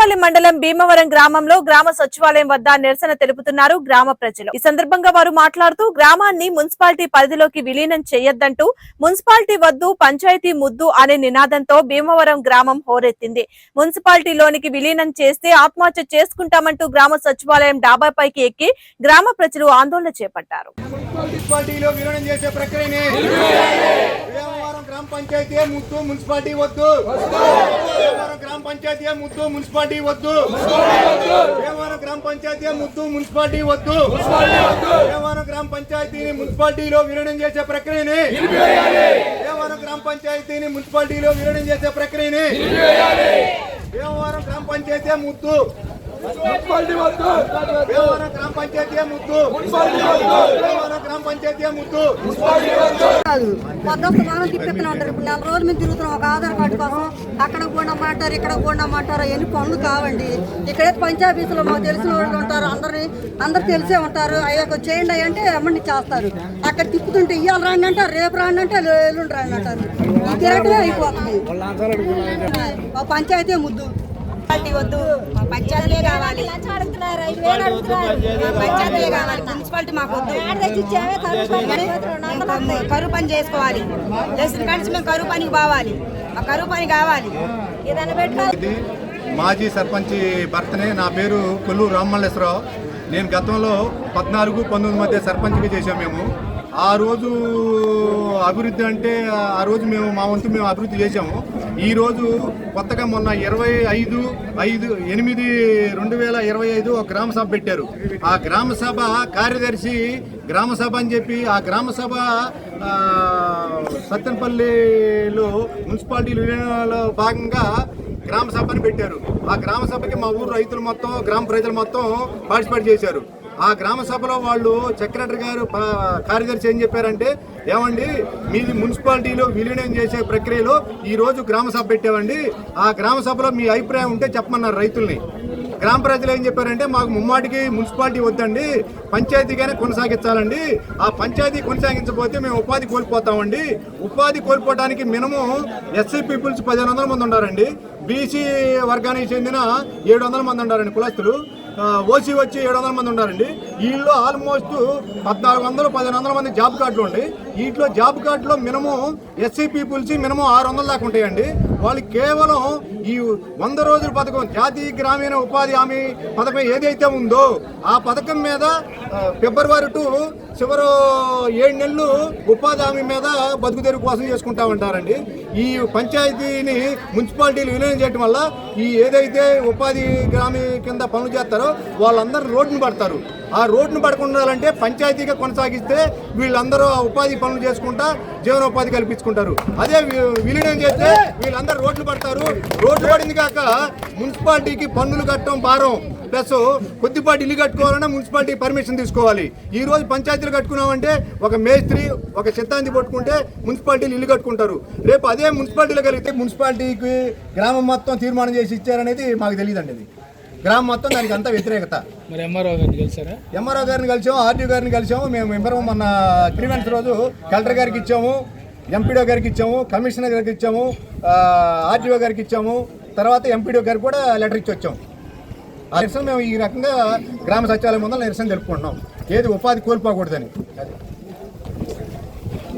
సత్తెనపల్లి మండలం భీమవరం గ్రామంలో గ్రామ సచివాలయం వద్ద నిరసన తెలుపుతున్నారు గ్రామ ప్రజలు. ఈ సందర్భంగా వారు మాట్లాడుతూ గ్రామాన్ని మున్సిపాలిటీ పరిధిలోకి విలీనం చేయొద్దంటూ మున్సిపాలిటీ వద్దు పంచాయతీ ముద్దు అనే నినాదంతో భీమవరం గ్రామం హోరెత్తింది. మున్సిపాలిటీలోనికి విలీనం చేస్తే ఆత్మహత్య చేసుకుంటామంటూ గ్రామ సచివాలయం డాబాపైకి ఎక్కి గ్రామ ప్రజలు ఆందోళన చేపట్టారు. గ్రామ పంచాయతీ ముద్దు? మున్సిపాలిటీ వద్దు. భీమవరం గ్రామ పంచాయతీ ముద్దు? మున్సిపాలిటీ వద్దు. భీమవరం గ్రామ పంచాయతీ ముద్దు? మున్సిపాలిటీ వద్దు. భీమవరం గ్రామ పంచాయతీని మున్సిపాలిటీలో విలీనం చేసే ప్రక్రియని భీమవరం గ్రామ పంచాయతీని మున్సిపాలిటీలో విలీనం చేసే ప్రక్రియని భీమవరం గ్రామ పంచాయతీ ముద్దు? భీమవరం గ్రామ పంచాయతీ ముద్దు. భీమవరం గ్రామ పంచాయతీ ముద్దు. కాదు. పొద్దున్న మనం తిప్పిస్తూనే ఉంటారు. ఇప్పుడు నెల రోజులు మేము తిరుగుతున్నాం. ఒక ఆధార్ కార్డు కోసం. అక్కడ పోండమ్మంటారు ఇక్కడ పోండమ్మంటారు ఎన్ని పనులు కావండి. ఇక్కడే పంచాయతీలో మాకు తెలిసిన వాళ్ళు ఉంటారు. అందరిని అందరు తెలిసే ఉంటారు. అయ్యాక చేయండి అయ్యి అంటే ఎమ్మని చేస్తారు. అక్కడ తిప్పుతుంటే ఇవాళ రాండి అంటారు. రేపు రాండి అంటే ఎల్లుండి రాండి అంటారు. ఈ తిరగటమే అయిపోతుంది. ఆ పంచాయతీ ముద్దు. మున్సిపాలిటీ వద్దు. కావాలి. కావాలి. మున్సిపాలిటీ మాకు వద్దు. మేము కరువు పని చేసుకోవాలి. లేచిన కాడిచి మేము కరువు పనికి పోవాలి. మా కరువు పని కావాలి. ఏదైనా పెట్టుకోవాలి. ఇది మాజీ సర్పంచ్ భర్తనే నా పేరు కొల్లూరు రామమల్లేశ్వరరావు. నేను గతంలో పద్నాలుగు పంతొమ్మిది మధ్య సర్పంచ్గా చేశాం మేము. ఆ రోజు అభివృద్ధి అంటే ఆ రోజు మేము మా వంతు మేము అభివృద్ధి చేశాము. ఈరోజు కొత్తగా మొన్న ఇరవై ఐదు ఐదు ఎనిమిది రెండు వేల ఇరవై ఐదు ఒక గ్రామ సభ పెట్టారు. ఆ గ్రామ సభ కార్యదర్శి గ్రామ సభ అని చెప్పి ఆ గ్రామ సభ సత్తెనపల్లిలో మున్సిపాలిటీ విలీనంలో భాగంగా గ్రామ సభని పెట్టారు. ఆ గ్రామ సభకి మా ఊరు రైతులు మొత్తం గ్రామ ప్రజలు మొత్తం పార్టిసిపేట్ చేశారు. ఆ గ్రామ సభలో వాళ్ళు సెక్రటరీ గారు కార్యదర్శి ఏం చెప్పారంటే ఏమండి మీది మున్సిపాలిటీలో విలీనం చేసే ప్రక్రియలో ఈ రోజు గ్రామ సభ పెట్టామండి. ఆ గ్రామ సభలో మీ అభిప్రాయం ఉంటే చెప్పమన్నారు రైతుల్ని. గ్రామ ప్రజలు ఏం చెప్పారంటే మాకు ముమ్మాటికి మున్సిపాలిటీ వద్దండి పంచాయతీగానే కొనసాగించాలండి. ఆ పంచాయతీ కొనసాగించకపోతే మేము ఉపాధి కోల్పోతామండి. ఉపాధి కోల్పోవడానికి మినిమం ఎస్సీ పీపుల్స్ పదిహేను వందల మంది ఉన్నారండి బీసీ వర్గానికి చెందిన ఏడు వందల మంది ఉన్నారండి కులస్తులు. ఓసీ వచ్చి ఏడు వందల మంది ఉన్నారండి వీళ్ళు ఆల్మోస్ట్ పద్నాలుగు వందలు పదిహేను వందల మంది జాబ్ కార్డులు ఉండి వీటిలో జాబ్ కార్డులో మినిమం ఎస్సీ పీపుల్స్ మినిమం ఆరు వందల దాకా ఉంటాయండి. వాళ్ళు కేవలం ఈ వంద రోజుల పథకం జాతీయ గ్రామీణ ఉపాధి హామీ పథకం ఏదైతే ఉందో ఆ పథకం మీద ఫిబ్రవరి టు చివరి ఏడు నెలలు ఉపాధి హామీ మీద బతుకు తెరుగు కోసం చేసుకుంటా ఉంటారండి. ఈ పంచాయతీని మున్సిపాలిటీలు విలీనం చేయడం వల్ల ఈ ఏదైతే ఉపాధి గ్రామీ కింద పనులు చేస్తారో వాళ్ళందరూ రోడ్డును పడతారు. ఆ రోడ్డును పడకుండాలంటే పంచాయతీగా కొనసాగిస్తే వీళ్ళందరూ ఆ ఉపాధి పనులు చేసుకుంటా జీవనోపాధి కల్పించుకుంటారు. అదే విలీనం చేస్తే వీళ్ళందరూ రోడ్లు పడతారు. రోడ్లు పడింది కాక మున్సిపాలిటీకి పన్నులు కట్టడం భారం. ప్లస్ కొద్దిపాటి ఇల్లు కట్టుకోవాలన్నా మున్సిపాలిటీ పర్మిషన్ తీసుకోవాలి. ఈ రోజు పంచాయతీలు కట్టుకున్నామంటే ఒక మేస్త్రి ఒక సిద్ధాంతి పట్టుకుంటే మున్సిపాలిటీలు ఇల్లు కట్టుకుంటారు. రేపు అదే మున్సిపాలిటీలో కలిగితే మున్సిపాలిటీకి గ్రామం మొత్తం తీర్మానం చేసి ఇచ్చారనేది మాకు తెలియదండి అది. గ్రామం మొత్తం దానికి అంతా వ్యతిరేకత. మరి ఎంఆర్ఓ గారిని కలిసారా ఎంఆర్ఓ గారిని కలిసాము ఆర్డీఓ గారిని కలిసాము మేము ఇద్దరం మొన్న గ్రీవెన్స్ రోజు కలెక్టర్ గారికి ఇచ్చాము ఎంపీడీఓ గారికి ఇచ్చాము కమిషనర్ గారికి ఇచ్చాము ఆర్డీఓ గారికి ఇచ్చాము తర్వాత ఎంపీడీఓ గారికి కూడా లెటర్ ఇచ్చి వచ్చాము ఆ నిరసన మేము ఈ రకంగా గ్రామ సచివాలయం ముందర నిరసన తెలుపుకుంటున్నాం. ఏది ఉపాధి కోల్పోకూడదని.